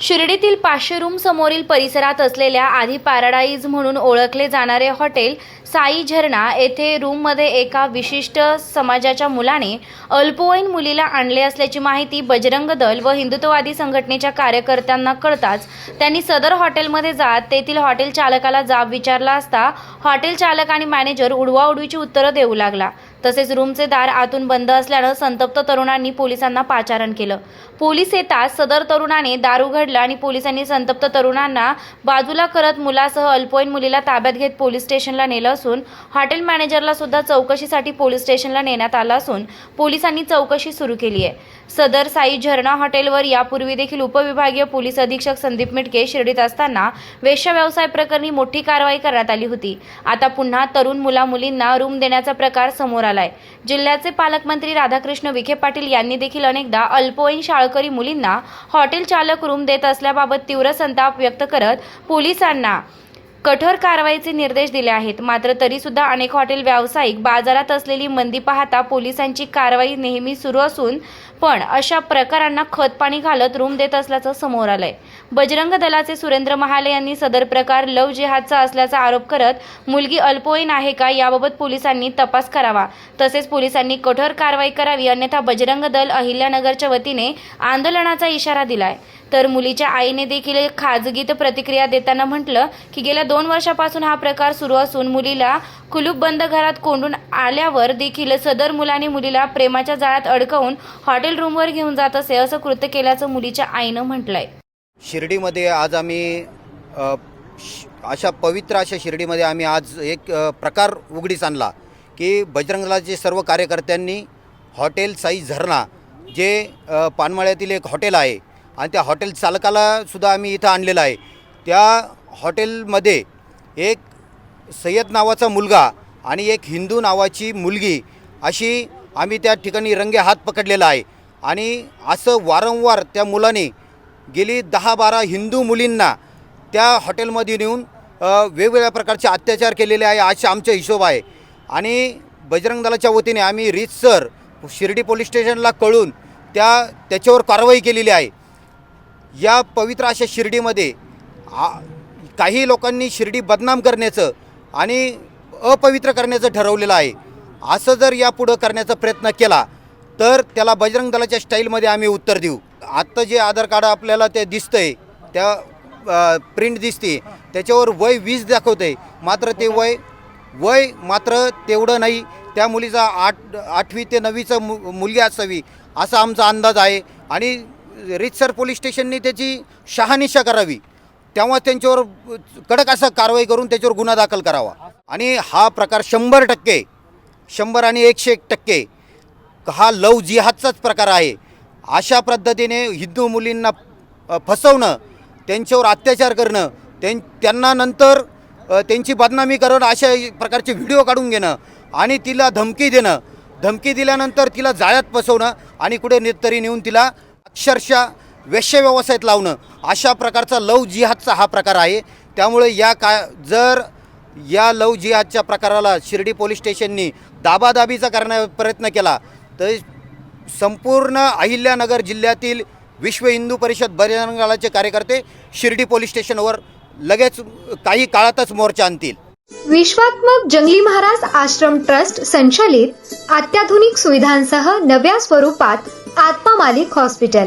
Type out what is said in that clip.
शिर्डीतील पाचशे रूम समोरील परिसरात असलेल्या आधी पॅराडाईज म्हणून ओळखले जाणारे हॉटेल साई झरणा येथे रूममध्ये एका विशिष्ट समाजाच्या मुलाने अल्पवयीन मुलीला आणले असल्याची माहिती बजरंग दल व हिंदुत्ववादी संघटनेच्या कार्यकर्त्यांना कळताच त्यांनी सदर हॉटेलमध्ये जात तेथील हॉटेल चालकाला जाब विचारला असता हॉटेल चालक आणि मॅनेजर उडवाउडवीची उत्तरं देऊ लागला. तसेच रूमचे दार आतून बंद असल्यानं संतप्त तरुणांनी पोलिसांना पाचारण केलं. पोलीस येताच सदर तरुणाने दार उघडलं आणि पोलिसांनी संतप्त तरुणांना बाजूला करत मुलासह अल्पवयीन मुलीला ताब्यात घेत पोलीस स्टेशनला नेलं असून हॉटेल मॅनेजरला सुद्धा चौकशीसाठी पोलीस स्टेशनला नेण्यात आलं असून पोलिसांनी चौकशी सुरू केली आहे. सदर साई झरणा हॉटेलवर यापूर्वी देखील उपविभागीय पोलीस अधीक्षक संदीप मिटके शिर्डीत असताना वेश्या व्यवसाय प्रकरणी मोठी कारवाई करण्यात आली होती. आता पुन्हा तरुण मुला मुलींना रूम देण्याचा प्रकार समोर आलाय. जिल्ह्याचे पालकमंत्री राधाकृष्ण विखे पाटील यांनी देखील अनेकदा अल्पवयीन शाळकरी मुलींना हॉटेल चालक रूम देत असल्याबाबत तीव्र संताप व्यक्त करत पोलिसांना कठोर कारवाईचे निर्देश दिले आहेत. मात्र तरी सुद्धा अनेक हॉटेल व्यावसायिक बाजारात असलेली मंदी पाहता पोलिसांची कारवाई नेहमी सुरू असून पण अशा प्रकारांना खतपाणी घालत रूम देत असल्याचं समोर आलंय. बजरंग दलाचे सुरेंद्र महाले यांनी सदर प्रकार लव जिहादचा असल्याचा आरोप करत मुलगी अल्पवयीन आहे का याबाबत पोलिसांनी तपास करावा. तसेच पोलिसांनी कठोर कारवाई करावी अन्यथा बजरंग दल अहिल्यानगरच्या वतीने आंदोलनाचा इशारा दिलाय. तर मुलीच्या आईने देखील खाजगीत प्रतिक्रिया देताना म्हटलं की गेल्या दोन वर्षापासून हा प्रकार सुरू असून मुलीला कुलूप बंद घरात कोंडून आल्यावर देखील सदर मुलाने मुलीला प्रेमाच्या जाळ्यात अडकवून हॉटेल रूमवर घेऊन जात असे असं कृत्य केल्याचं मुलीच्या आईनं म्हटलंय. शिर्डीमध्ये आज आम्ही अशा पवित्र अशा शिर्डीमध्ये आम्ही आज एक प्रकार उघडीस आणला की बजरंगलाचे सर्व कार्यकर्त्यांनी हॉटेल साई झरणा जे पानमाळ्यातील एक हॉटेल आहे आणि त्या हॉटेल चालकाला सुद्धा आम्ही इथं आणलेलं आहे. त्या हॉटेलमध्ये एक सय्यद नावाचा मुलगा आणि एक हिंदू नावाची मुलगी अशी आम्ही त्या ठिकाणी रंगे हात पकडलेला आहे. आणि असं वारंवार त्या मुलाने गेली दहा बारा हिंदू मुलींना त्या हॉटेलमध्ये नेऊन वेगवेगळ्या प्रकारचे अत्याचार केलेले आहे असे आमचा हिशोब आहे. आणि बजरंग दलाच्या वतीने आम्ही रीतसर शिर्डी पोलीस स्टेशनला कळून त्या त्याच्यावर कारवाई केलेली आहे. या पवित्र अशा शिर्डीमध्ये आ काही लोकांनी शिर्डी बदनाम करण्याचं आणि अपवित्र करण्याचं ठरवलेलं आहे. असं जर यापुढं करण्याचा प्रयत्न केला तर त्याला बजरंग दलाच्या स्टाईलमध्ये आम्ही उत्तर देऊ. आत्ता जे आधार कार्ड आपल्याला ते दिसतंय त्या प्रिंट दिसते त्याच्यावर वय वीस दाखवते मात्र ते वय वय मात्र तेवढं नाही. त्या मुलीचा आठ आठवी ते नववीचं मु मुलगी असावी असा आमचा अंदाज आहे. आणि रितसर पोलीस स्टेशनने त्याची शहानिशा करावी. तेव्हा त्यांच्यावर कडक असं कारवाई करून त्याच्यावर गुन्हा दाखल करावा. आणि हा प्रकार शंभर टक्के शंभर आणि एकशे एक टक्के हा लव जिहादचाच प्रकार आहे. अशा पद्धतीने हिंदू मुलींना फसवणं त्यांच्यावर अत्याचार करणं त्यां त्यांना नंतर त्यांची बदनामी करणं अशा प्रकारचे व्हिडिओ काढून घेणं आणि तिला धमकी देणं. धमकी दिल्यानंतर तिला जाळ्यात फसवणं आणि कुठे तरी नेऊन तिला अक्षरशः वेश्य व्यवसायात लावणं अशा प्रकारचा लव जिहादचा हा प्रकार आहे. त्यामुळे या का जर या लव जिहादच्या प्रकाराला शिर्डी पोलीस स्टेशननी दाबादाबीचा करण्याचा प्रयत्न केला तर संपूर्ण अहिल्यानगर जिल्ह्यातील विश्व हिंदू परिषद बजरंगाचे कार्यकर्ते शिर्डी पोलीस स्टेशनवर लगेच काही काळातच मोर्चा आणतील. विश्वात्मक जंगली महाराज आश्रम ट्रस्ट संचालित अत्याधुनिक सुविधांसह नव्या स्वरूपात आत्मा मालिक हॉस्पिटल.